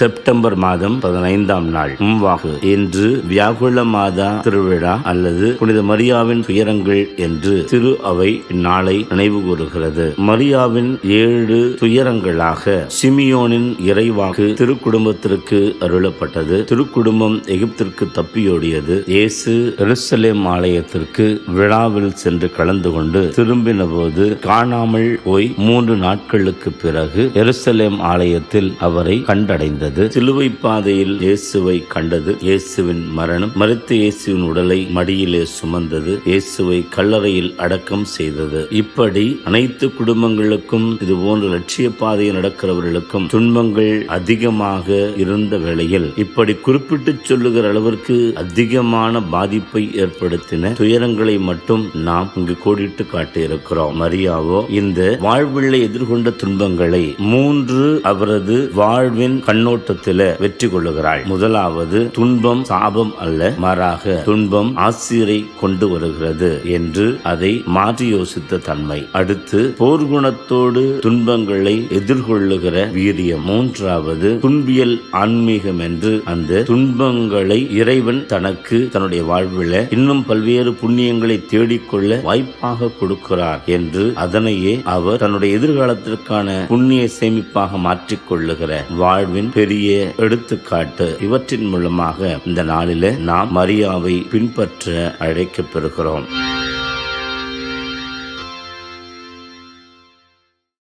September மாதம் பதினைந்தாம் நாள் உம்வாகு இன்று வியாகுல மாதா திருவிழா அல்லது புனித மரியாவின் துயரங்கள் என்று திரு அவை இந்நாளை நினைவு கூறுகிறது. மரியாவின் ஏழு துயரங்களாக சிமியோனின் இறைவாக்கு திருக்குடும்பத்திற்கு அருளப்பட்டது. திருக்குடும்பம் எகிப்திற்கு தப்பியோடியது. இயேசு எருசலேம் ஆலயத்திற்கு விழாவில் சென்று கலந்து கொண்டு திரும்பின போது காணாமல் போய் மூன்று நாட்களுக்கு பிறகு எருசலேம் ஆலயத்தில் அவரை கண்டடைந்தது. சிலுவை பாதையில் இயேசுவை கண்டது. இயேசுவின் மரணம் மரித்த இயேசுவின் உடலை மடியிலே சுமந்தது. இயேசுவை கல்லறையில் அடக்கம் செய்தது. இப்படி அனைத்து குடும்பங்களுக்கும் இது போன்ற லட்சிய பாதையில் நடக்கிறவர்களுக்கும் துன்பங்கள் அதிகமாக இருந்த வேளையில் இப்படி குறிப்பிட்டு சொல்லுகிற அளவிற்கு அதிகமான பாதிப்பை ஏற்படுத்தின துயரங்களை மட்டும் நாம் இங்கு கோடிட்டு காட்டியிருக்கிறோம். மரியாவோ இந்த வாழ்வில் எதிர்கொண்ட துன்பங்களை மூன்று அவரது வாழ்வின் கண்ணோட்டத்தில வெற்றி கொள்ளுகிறாள். முதலாவது துன்பம் சாபம் அல்ல மாறாக துன்பம் ஆசிரியரை கொண்டு வருகிறது என்று அதை மாற்றி யோசித்த தன்மை. அடுத்து போர்குணத்தோடு துன்பங்களை எதிர்கொள்ளுகிற வீரியம். மூன்றாவது துன்பியல் ஆன்மீகம் என்று அந்த துன்பங்களை இறைவன் தனக்கு தன்னுடைய வாழ்வில் இன்னும் பல்வேறு புண்ணியங்களை தேடிக்கொள்ள வாய்ப்பாக கொடுக்கிறார் என்று அதனையே அவர் தன்னுடைய எதிர்காலத்திற்கான புண்ணிய சேமிப்பாக மாற்றிக்கொள்ளுகிற வாழ்வின் பெரிய எடுத்துக்காட்டு இவற்றின் மூலமாக இந்த நாளில நாம் மரியாவை பின்பற்ற அழைக்கப் பெறுகிறோம்.